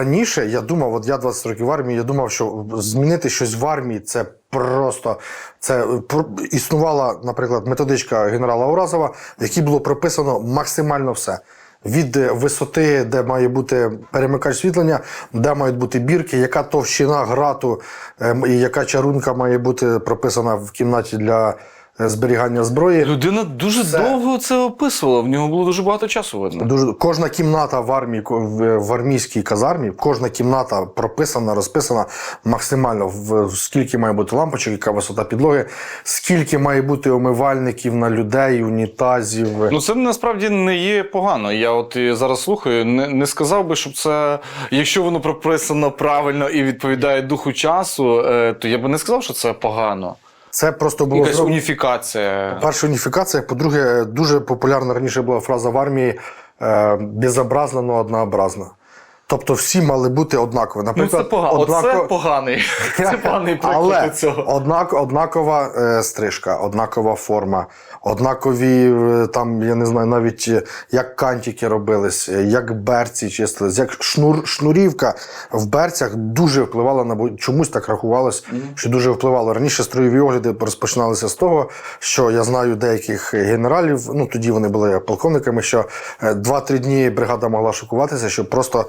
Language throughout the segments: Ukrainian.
Раніше я думав, от я 20 років в армії, я думав, що змінити щось в армії це просто це про- існувала, наприклад, методичка генерала Уразова, в якій було прописано максимально все. Від е, висоти, де має бути перемикач світлення, де мають бути бірки, яка товщина грату ем, і яка чарунка має бути прописана в кімнаті для е, зберігання зброї. Людина дуже Все. довго це описувала. В нього було дуже багато часу видно. Дуже кожна кімната в армії ко- в, армійській казармі, кожна кімната прописана, розписана максимально в скільки має бути лампочок, яка висота підлоги, скільки має бути омивальників на людей, унітазів. Ну це насправді не є погано. Я от зараз слухаю, не, не сказав би, щоб це, якщо воно прописано правильно і відповідає духу часу, е, то я би не сказав, що це погано. Це просто було Якась зроб... уніфікація. Перша уніфікація. По-друге, дуже популярна раніше була фраза в армії е, безобразна, но однообразна. Тобто всі мали бути однакові. Ну Наприклад, це погано. однако- Оце поганий. Це поганий приклад Але цього. однак, однакова е, стрижка, однакова форма, однакові е, там, я не знаю, навіть е, як кантики робились, е, як берці чистились, як шнур, шнурівка в берцях дуже впливала на чомусь так рахувалось, що дуже впливало. Раніше строєві огляди розпочиналися з того, що я знаю деяких генералів, ну тоді вони були полковниками, що е, 2-3 дні бригада могла шокуватися, щоб просто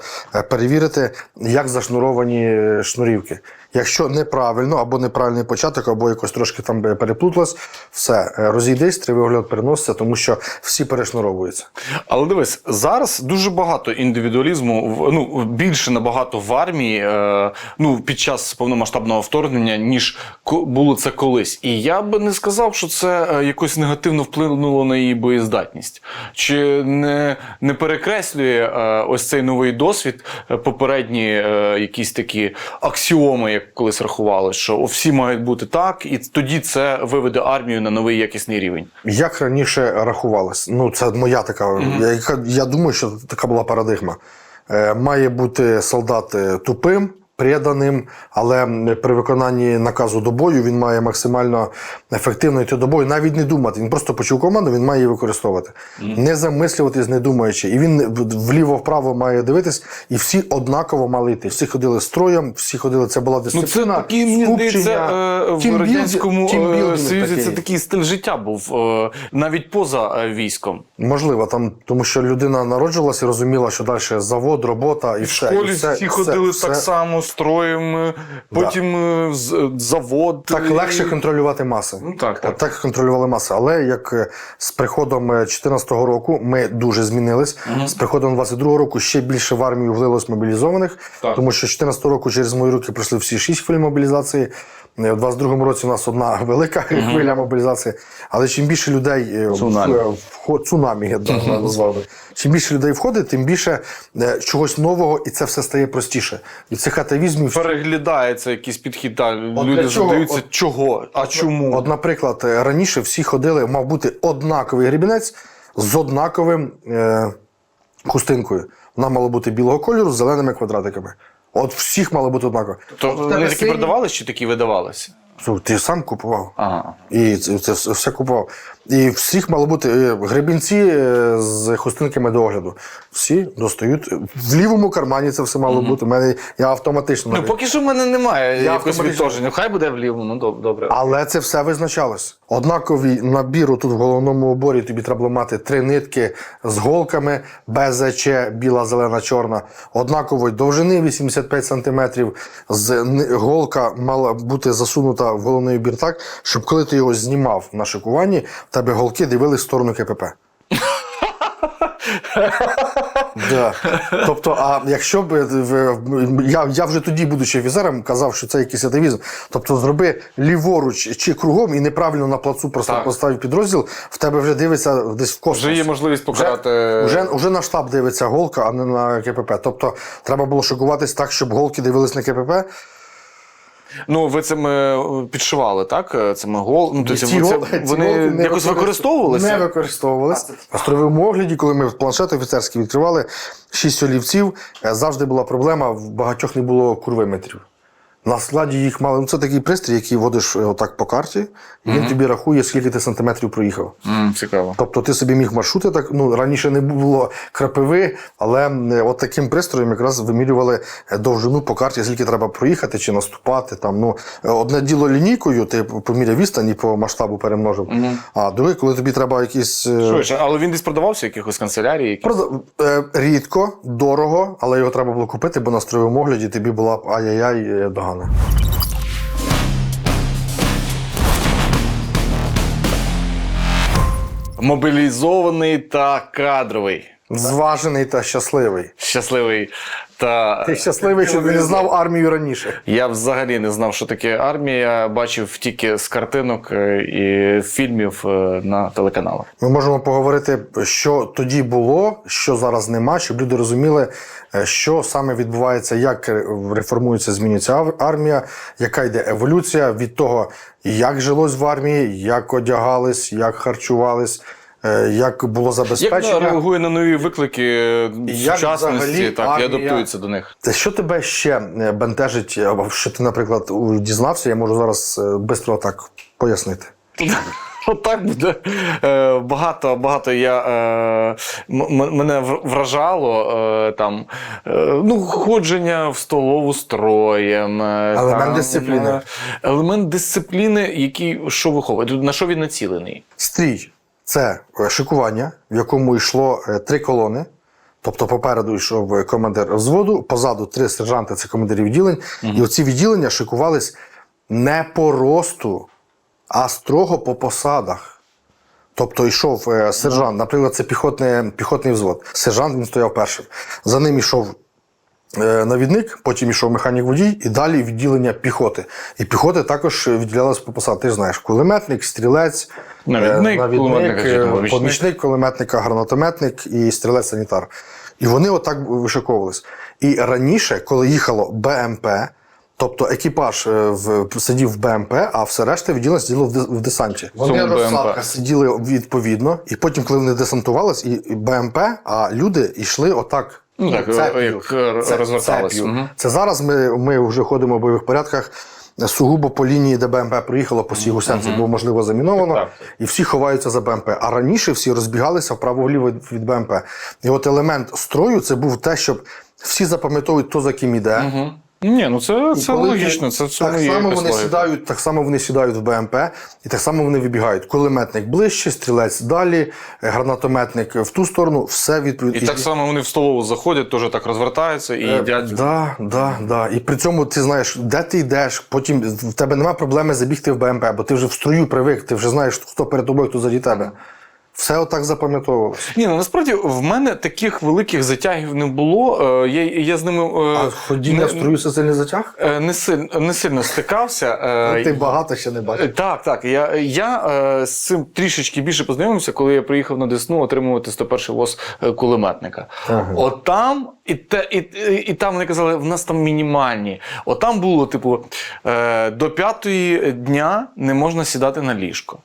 перевірити, як зашнуровані е, шнурівки. Якщо неправильно або неправильний початок, або якось трошки там переплуталось, все, е, розійдись, тривий огляд переноситься, тому що всі перешнуровуються. Але дивись, зараз дуже багато індивідуалізму, ну більше набагато в армії, е, ну під час повномасштабного вторгнення, ніж було це колись. І я би не сказав, що це е, якось негативно вплинуло на її боєздатність. Чи не, не перекреслює е, ось цей новий досвід е, попередні е, якісь такі аксіоми, як колись рахували, що всі мають бути так, і тоді це виведе армію на новий якісний рівень. Як раніше рахувалось? Ну, це моя така. Я, яка- я думаю, що така була парадигма. Е, має бути солдат е, тупим, преданим, але при виконанні наказу до бою він має максимально ефективно йти до бою, навіть не думати. Він просто почув команду, він має її використовувати. Не замислюватись, не думаючи. І він вліво-вправо має дивитись, і всі однаково мали йти. Всі ходили строєм, всі ходили. Це була Ну, це мені здається, е, в радянському е, союзі це такий стиль життя був е, навіть поза військом. Можливо, там, тому що людина народжувалася і розуміла, що далі завод, робота і В все. школі і все, всі все, ходили все. так само строєм, е, потім да. е, завод. Так легше контролювати маси. Ну, так, так. Так контролювали маси. Але як е, з приходом 2014 року ми дуже змінились. З приходом 22 року ще більше в армію влилось мобілізованих, Так. тому що з 2014 року через мої руки пройшли всі шість хвиль мобілізації. Е, У 22 році у нас одна велика хвиля мобілізації. Але чим більше людей е, Цунамі. вход цунамі да, назвав би. Чим більше людей входить, тим більше е, чогось нового, і це все стає простіше. І цих атавізмів Переглядається якийсь підхід. Та, люди чого? задаються, От- чого, а чому? От, наприклад, е, раніше всі ходили, мав бути однаковий грібінець з однаковим е, хустинкою. Вона мала бути білого кольору з зеленими квадратиками. От всіх мало бути однаково. То вони такі продавалися чи такі видавалися? Ти сам купував. Ага. І це, це все- все купував. І всіх мало бути е, гребінці е, з хустинками до огляду. Всі достають. В лівому кармані це все мало бути. У мене я автоматично. Ну, поки що в мене немає Я якогось відтоження. Хай буде в лівому, ну добре. Але це все визначалось. Однаковий набір тут в головному уборі тобі треба було мати три нитки з голками БЗЧ, біла, зелена, чорна. Однакової довжини 85 см. З голка мала бути засунута в головний убір так, щоб коли ти його знімав на шикуванні, тебе голки дивились в сторону КПП. Да. Тобто, а якщо б е, я, я вже тоді, будучи офіцером, казав, що це якийсь атавізм. Тобто, зроби ліворуч чи кругом і неправильно на плацу просто Так. поставив підрозділ, в тебе вже дивиться десь в космос. Вже є можливість покарати. Вже, вже на штаб дивиться голка, а не на КПП. Тобто, треба було шокуватись так, щоб голки дивились на КПП. Ну, ви цим е, підшивали, так? Е, Цими гол... ну, тобто, Ці ви це- вони не якось використовувалися? Не використовувалися. В строєвому огляді, коли ми планшет офіцерські відкривали, шість олівців, е, завжди була проблема, в багатьох не було курвиметрів. На складі їх мали. Ну, це такий пристрій, який водиш е, отак по карті, і він тобі рахує, скільки ти сантиметрів проїхав. М, цікаво. Тобто ти собі міг маршрути так. Ну раніше не було крапиви, але е, от таким пристроєм якраз вимірювали е, довжину по карті, скільки треба проїхати чи наступати. Там ну одне діло лінійкою, ти поміряв відстань і по масштабу перемножив. А друге, коли тобі треба якісь Швидше, але він десь продавався в якихось канцелярії. Якісь? Правда, е, рідко, дорого, але його треба було купити, бо на строєвому огляді тобі була ай-яй-яй е, догана. Мобілізований та кадровий. Зважений та щасливий. Щасливий та. Ти щасливий, що не знав армію раніше. Я взагалі не знав, що таке армія. Бачив тільки з картинок е, і фільмів е, на телеканалах. Ми можемо поговорити, що тоді було, що зараз нема, щоб люди розуміли, е, що саме відбувається, як реформується, змінюється армія, яка йде еволюція від того, як жилось в армії, як одягались, як харчувались, як було забезпечення. вона реагує на нові виклики е, Як сучасності, взагалі так, і адаптується до них? Що тебе ще е, бентежить, або що ти, наприклад, дізнався, я можу зараз швидко так пояснити. Отак буде. Е, багато, багато я, е, мене вражало е, там, е, ну, ходження в столову строєм. е, Елемент там, дисципліни. е, Елемент дисципліни, який що виховує? На що він націлений? Стрій це е, шикування, в якому йшло е, три колони. Тобто попереду йшов е, командир взводу, позаду три сержанти це командирі відділень. І оці відділення шикувались не по росту, а строго по посадах. Тобто йшов сержант, наприклад, це піхотний, піхотний взвод. Сержант він стояв першим. За ним йшов навідник, потім йшов механік водій, і далі відділення піхоти. І піхоти також відділялися по посадах. Ти ж знаєш, кулеметник, стрілець, Навідник, е, кулеметник, е, помічник. кулеметника, гранатометник і стрілець-санітар. І вони отак вишиковувались. І раніше, коли їхало БМП, тобто екіпаж е, в, сидів в БМП, а все решта відділення сиділо в, десанті. Вони розсадка сиділи відповідно, і потім, коли вони десантувались, і БМП, а люди йшли отак. Ну, так, як, е, Це- розверталось. цеп'ю. Мгм. Це зараз ми, ми вже ходимо в бойових порядках. Сугубо по лінії, де БМП приїхало, по всій гусянці було можливо заміновано, Так. і всі ховаються за БМП. А раніше всі розбігалися вправо-вліво від- БМП. І от елемент строю це був те, щоб всі запам'ятовують, хто за ким іде. Мгм. Ні, ну це, це коли логічно, це так само вони логіка. сідають, так само вони сідають в БМП, і так само вони вибігають. Кулеметник ближче, стрілець далі, е, гранатометник в ту сторону, все відповідно. І так само вони в столову заходять, теж так розвертаються і Е, їдять. Да, да, да. І при цьому ти знаєш, де ти йдеш, потім в тебе немає проблеми забігти в БМП, бо ти вже в строю привик, ти вже знаєш, хто перед тобою, хто заді тебе. Все отак запам'ятовувалося. Ні, ну насправді в мене таких великих затягів не було. Е, Я, я з ними е, А ходіння не, в строю це сильний затяг? е, не, сильно, не сильно стикався. Е, Ти багато ще не Е, бачив. Так, так. Я, я е, з цим трішечки більше познайомився, коли я приїхав на Десну отримувати 101 воз е, кулеметника. Ага. От там, і, те, і, і, і там вони казали, в нас там мінімальні. От там було, типу, е, до п'ятої дня не можна сідати на ліжко.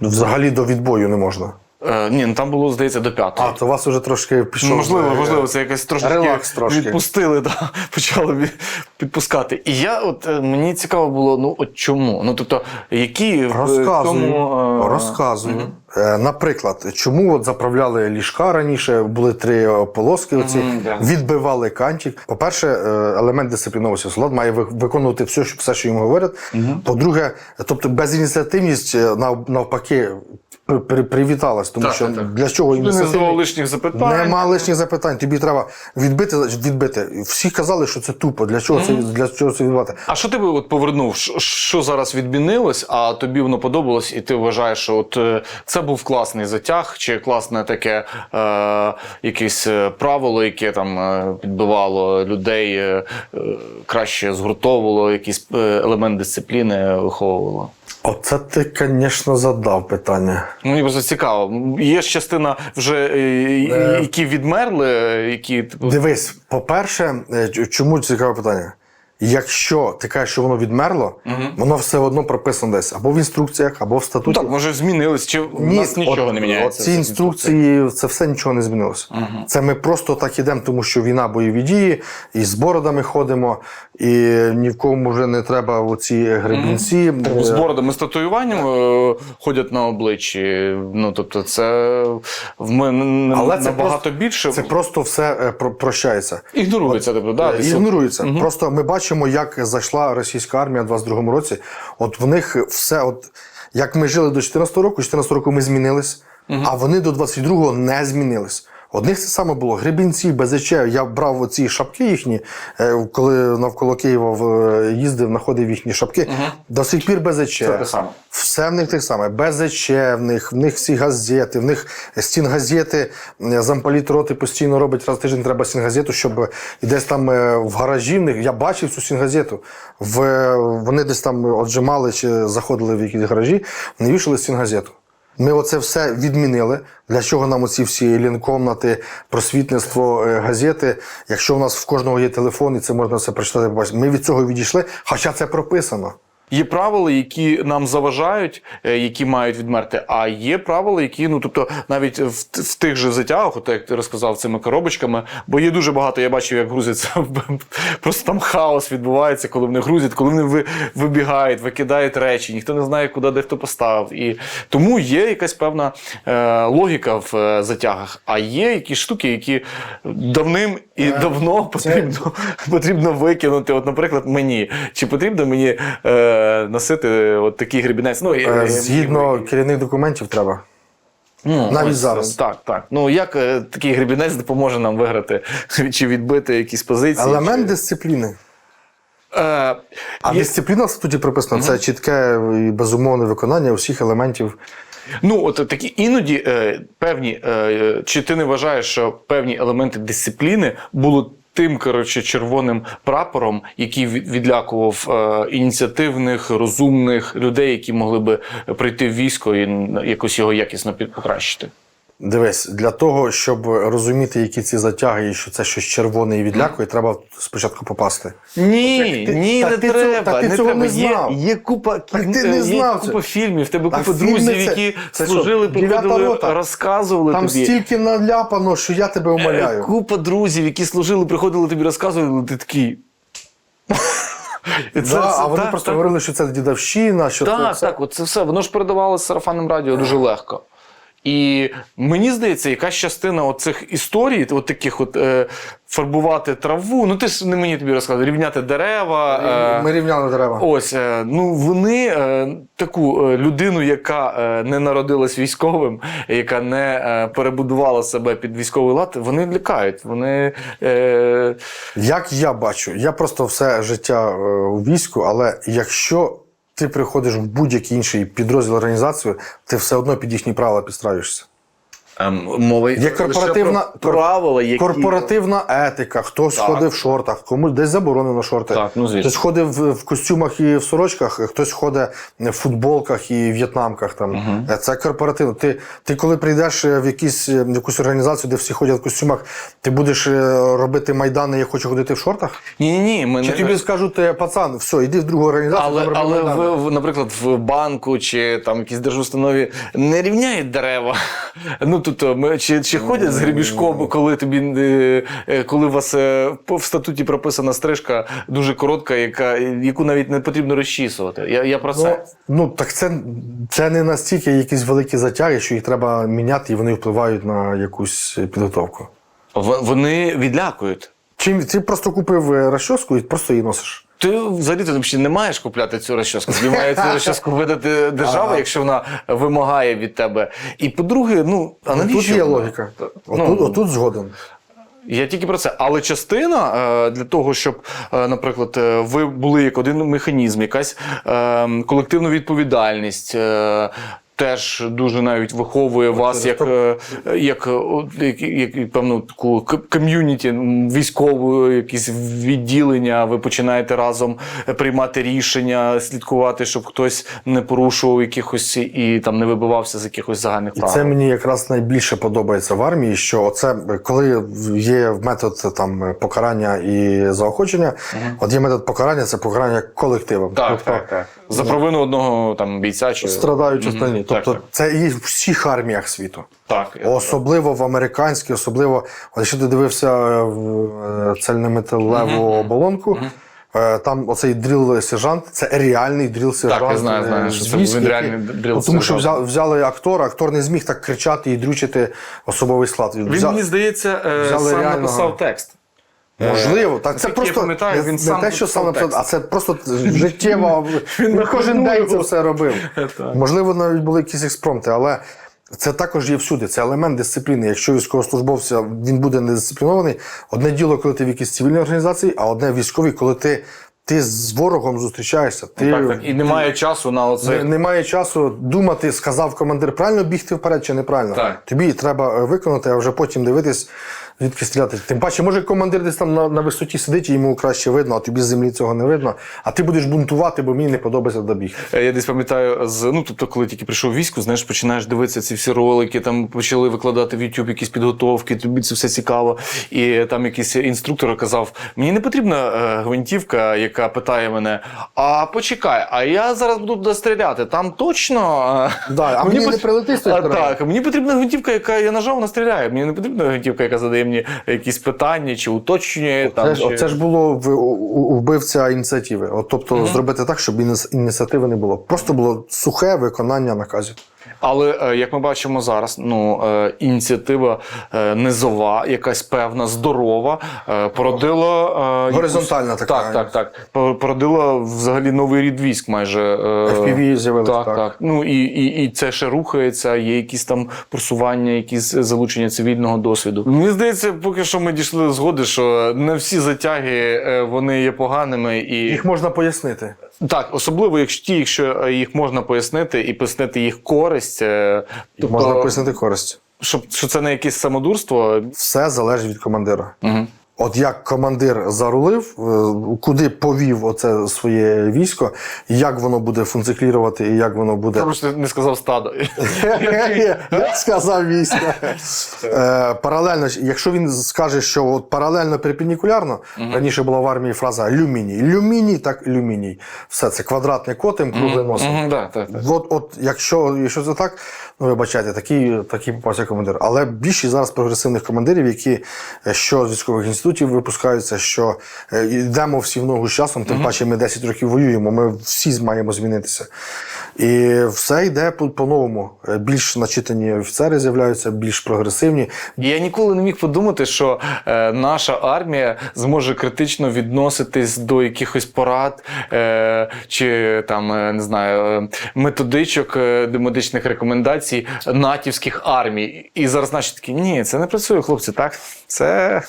Взагалі до відбою не можна. Е, ні, ну там було, здається, до п'ятої. А, то у вас вже трошки пішов. Ну, можливо, е, можливо, це якось трошки релакс трошки. відпустили, да, почали від- підпускати. І я, от е, мені цікаво було, ну от чому? Ну тобто, які в Розказую. цьому е, Розказую. Е, Наприклад, чому от заправляли ліжка раніше, були три е, полоски, оці, Мгм, да. відбивали кантик. По-перше, е, елемент дисципліновості солдат має ви- виконувати все, що- все, що йому говорять. По-друге, тобто безініціативність е, нав- навпаки привіталась, тому Так, що так, так. для чого Ти не задавав лишніх запитань. Нема лишніх запитань. Тобі треба відбити, відбити. Всі казали, що це тупо. Для чого це для чого це відбувати? А що тебе от повернув? Що- зараз відмінилось, а тобі воно подобалось, і ти вважаєш, що от е, це був класний затяг, чи класне таке е, якесь е, правило, яке там е, підбивало людей, е, краще згуртовувало, якийсь елемент дисципліни виховувало? Оце ти, звісно, задав питання. Ну, Мені просто цікаво. Є ж частина вже, е, Е. які відмерли, які типу, Дивись, по-перше, е, чому цікаве питання? Якщо ти кажеш, що воно відмерло, воно все одно прописано десь або в інструкціях, або в Ну статуті. так, може змінились, чи у нас нічого от- не міняється. Ці інструкції, це все нічого не змінилося. Це ми просто так ідемо, тому що війна, бойові дії, і з бородами ходимо, і ні в кому вже не треба оці гребінці. З бородами з татуюванням е, ходять на обличчі. Ну тобто, це в мене Але це просто- більше Це просто все е, про- прощається. ігнорується. Тобто, да, Е, Ігнорується. Просто ми бачимо, як зайшла російська армія в 22-му році. От в них все, от як ми жили до 14-го року, 14-го року ми змінились, а вони до 22-го не змінились. Одних це саме було гребінці, БЗЧ. Я брав оці шапки їхні, е, коли навколо Києва їздив, знаходив їхні шапки. До сих пір БЗЧ. Це те саме. Все в них те саме. БЗЧ, в них, в них всі газети, в них стінгазети, е, замполіт роти постійно робить раз в тиждень треба стінгазету, щоб і десь там е, в гаражі в них. Я бачив цю стінгазету. В, вони десь там отжимали чи заходили в якісь гаражі, вони вішали стінгазету. Ми оце все відмінили. Для чого нам оці всі лінкомнати, просвітництво, е, газети? Якщо у нас в кожного є телефон, і це можна все прочитати, побачити. Ми від цього відійшли, хоча це прописано. Є правила, які нам заважають, е, які мають відмерти. А є правила, які, ну тобто, навіть в, в тих же затягах, от як ти розказав цими коробочками, бо є дуже багато. Я бачив, як грузяться. Просто там хаос відбувається, коли вони грузять, коли вони ви- вибігають, викидають речі, ніхто не знає, куди де хто поставив. І тому є якась певна е, логіка в е, затягах. А є якісь штуки, які давним і давно потрібно, потрібно викинути. От, наприклад, мені. Чи потрібно мені е, носити от такий гребінець? Ну, і- Е, і- Згідно керівних документів треба. Ну, навіть ось, зараз. Так, так. Ну як е, такий гребінець допоможе нам виграти чи відбити якісь позиції? Елемент чи... дисципліни. Е, А є- дисципліна в статуті прописано це чітке і безумовне виконання усіх елементів. Ну, от такі іноді е, певні, е, чи ти не вважаєш, що певні елементи дисципліни були тим, коротше, червоним прапором, який відлякував е, ініціативних, розумних людей, які могли би прийти в військо і якось його якісно покращити? Дивись, для того, щоб розуміти, які ці затяги, і що це щось червоне і відлякує, треба спочатку попасти. Ні, ти- ні, так не ти цього- так ти не цього треба. не знав. Є, є купа Так ти не є купа фільмів, в тебе купа фільми друзів, це- які це служили, приходили, розказували Там тобі. стільки наляпано, що я тебе Е, умоляю. Купа друзів, які служили, приходили тобі розказували, ти такий. І це- Да, це а вони так, просто так. говорили, що це дідовщина, що Так, це. так, от це все. Воно ж передавалося сарафанним радіо дуже легко. І мені здається, якась частина оцих історій, от таких от е, фарбувати траву. Ну ти ж не мені тобі розказував, рівняти дерева. е, Ми рівняли дерева. Ось е, ну вони е, таку е, людину, яка е, не народилась військовим, яка не е, перебудувала себе під військовий лад, вони лякають. Вони е, Як я бачу, я просто все життя е, у війську, але якщо ти приходиш в будь-який інший підрозділ організацію, ти все одно під їхні правила підстраюєшся. Ем, мова Є корпоративна- про правила, які Корпоративна етика, хтось Так. ходив в шортах, комусь десь заборонено шорти. Так, ну, звісно. Хтось ходив в, в костюмах і в сорочках, хтось ходить в футболках і в'єтнамках. Там. Е, Це корпоративно. Ти, ти коли прийдеш е, в, якісь, е, в якусь організацію, де всі ходять в костюмах, ти будеш е, робити майдани, я хочу ходити в шортах? ні, ні, ні, ми Чи не... тобі скажуть, пацан, все, йди в другу організацію, Але, але майдани». в, в, наприклад, в банку чи там якісь держустанові не рівняють дерева. Ну тобто, ми чи, чи ходять з гребішком, коли тобі е, е, коли у вас е, в статуті прописана стрижка дуже коротка, яка яку навіть не потрібно розчісувати. Я, я про Ну, це. ну так це, це не настільки якісь великі затяги, що їх треба міняти, і вони впливають на якусь підготовку. В- Вони відлякують. Чим ти просто купив е, розчоску і просто її носиш. Ти взагалі ти не маєш купляти цю розчоску. Тобі має цю розчоску видати держава, Ага. якщо вона вимагає від тебе. І по-друге, ну а навіщо? Тут є вона? логіка. Ну, Отут, отут згоден. Я тільки про це. Але частина е, для того, щоб, е, наприклад, е, ви були як один механізм, якась е, колективна відповідальність. Теж дуже навіть виховує вас як, е, як, е, як, як певну таку ком'юніті, м, якісь відділення. Ви починаєте разом приймати рішення, слідкувати, щоб хтось не порушував якихось і там не вибивався з якихось загальних І правил. це мені якраз найбільше подобається в армії, що оце коли є метод там покарання і заохочення, от є метод покарання, це покарання колективом. Так, тобто, так, так. За провину одного там бійця чи Страдають останні. Так, Тобто так. це і в всіх арміях світу. Так, Особливо в американській, особливо, якщо ти дивився е, в е, цельнометалеву оболонку, е, там оцей дріл-сержант, це реальний дріл-сержант. Так, я знаю, знаю, що це він реальний дріл-сержант. Ну, Тому що взяли, взяли актора, актор не зміг так кричати і дрючити особовий склад. Він Взя- мені здається, взяли сам реального- написав текст. Можливо, так це просто пам'ятаю, він сам те, що сам написав написав, а це просто життєво. Він кожен день це все робив. Можливо, навіть були якісь експромти, але це також є всюди. Це елемент дисципліни. Якщо військовослужбовця він буде недисциплінований, одне діло, коли ти в якійсь цивільній організації, а одне військовій, коли ти, ти з ворогом зустрічаєшся. Ти Так, так. І немає часу на оце. немає часу думати, сказав командир, правильно бігти вперед чи неправильно. Так. Тобі треба е, виконати, а вже потім дивитись, звідки стріляти. Тим паче, може командир десь там на, на висоті сидить, і йому краще видно, а тобі з землі цього не видно. А ти будеш бунтувати, бо мені не подобається добіг. Е, Я десь пам'ятаю, з ну тобто, коли тільки прийшов в війську, знаєш, починаєш дивитися ці всі ролики, там почали викладати в YouTube якісь підготовки, тобі це все цікаво. І там якийсь інструктор казав: мені не потрібна е, гвинтівка, яка питає мене: а почекай, а я зараз буду туди стріляти. Там точно. е, Да, а мені не прилетить. Так, мені потрібна гвинтівка, яка я нажав, вона стріляє. Мені не потрібна гвинтівка, яка задає мені якісь питання чи уточнює. Там, Це чи... оце ж було в, вбивця ініціативи. От, тобто зробити так, щоб ініціативи не було. Просто було сухе виконання наказів. Але е, як ми бачимо зараз, ну е, ініціатива е, низова, якась певна, здорова, породила Горизонтальна така. Так, так, так. Породила взагалі новий рід військ, майже FPV з'явилися, Так, так. так. Ну і, і, і це ще рухається. Є якісь там просування, якісь залучення цивільного досвіду. Мені здається, поки що ми дійшли до згоди, що не всі затяги вони є поганими і Їх можна пояснити. так, особливо якщо ті, якщо їх можна пояснити і пояснити їх користь, е, тобто, Можна пояснити користь. щоб що це не якесь самодурство. Все залежить від командира. Угу. От як командир зарулив, е, куди повів оце своє військо, як воно буде функціонувати і як воно буде. Я просто не сказав стадо. Я сказав військо. Е, Паралельно, якщо він скаже, що от паралельно перпендикулярно, раніше була в армії фраза люміній. Люміній, так люміній. Все це квадратний котим, круглим носом. От, от якщо, якщо це так, ну вибачайте, такий, такий попався командир. Але більшість зараз прогресивних командирів, які е, що з військових інститутів випускаються, що е, йдемо всі в ногу з часом, тим паче ми 10 років воюємо, ми всі маємо змінитися. І все йде по- по-новому. Е, Більш начитані офіцери з'являються, більш прогресивні. Я ніколи не міг подумати, що е, наша армія зможе критично відноситись до якихось порад е, чи там е, не знаю методичок е, медичних рекомендацій натівських армій. І зараз наші такі ні, це не працює, хлопці. Так це,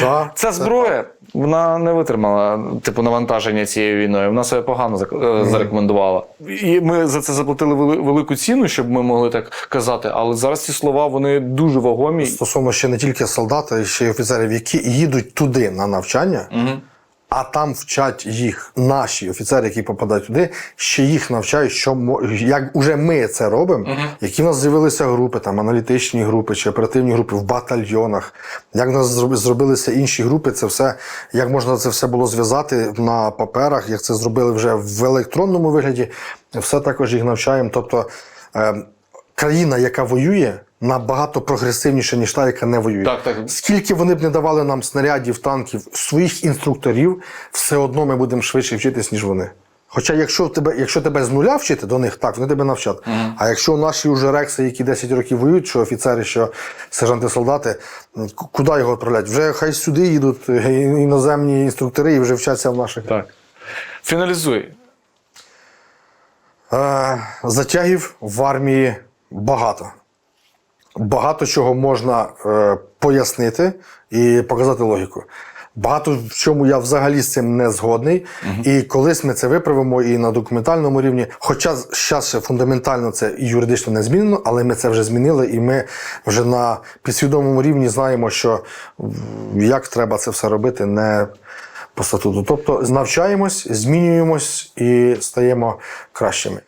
Да, це зброя. Вона не витримала типу навантаження цією війною. Вона себе погано е, зарекомендувала. І ми за це заплатили велику ціну, щоб ми могли так казати. Але зараз ці слова вони дуже вагомі. Стосовно ще не тільки солдат, а ще й офіцерів, які їдуть туди на навчання. Угу. А там вчать їх наші офіцери, які попадають туди, ще їх навчають, що як уже ми це робимо, які в нас з'явилися групи, там аналітичні групи чи оперативні групи в батальйонах. Як в нас зроб- зробилися інші групи, це все як можна це все було зв'язати на паперах, як це зробили вже в електронному вигляді. Все також їх навчаємо. Тобто е, країна, яка воює, набагато прогресивніша, ніж та, яка не воює. Так, так. Скільки вони б не давали нам снарядів, танків, своїх інструкторів, все одно ми будемо швидше вчитись, ніж вони. Хоча, якщо тебе, якщо тебе з нуля вчити до них, так, вони тебе навчать. А якщо наші вже рекси, які 10 років воюють, що офіцери, що сержанти, солдати, куди його відправляти? Вже хай сюди їдуть е, іноземні інструктори і вже вчаться в наших. Так. Фіналізуй. Е, Затягів в армії багато. Багато чого можна е, пояснити і показати логіку. Багато в чому я взагалі з цим не згодний. І колись ми це виправимо і на документальному рівні. Хоча зараз ще фундаментально це і юридично не змінено, але ми це вже змінили, і ми вже на підсвідомому рівні знаємо, що як треба це все робити не по статуту. Тобто навчаємось, змінюємось і стаємо кращими.